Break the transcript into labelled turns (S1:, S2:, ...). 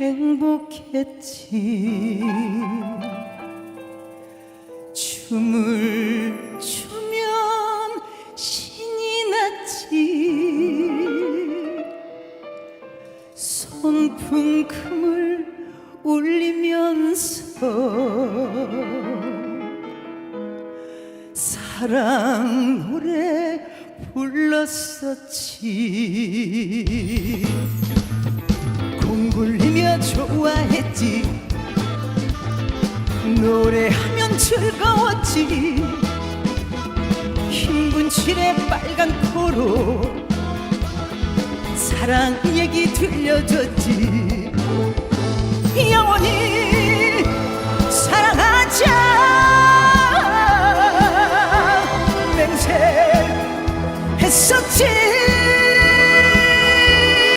S1: 행복했지. 춤을 추면 신이 났지. 손풍금을 울리면서 사랑 노래 불렀었지 좋아했지. 노래하면 즐거웠지. 흰 분칠에 빨간 코로 사랑 얘기 들려줬지. 영원히 사랑하자. 맹세 했었지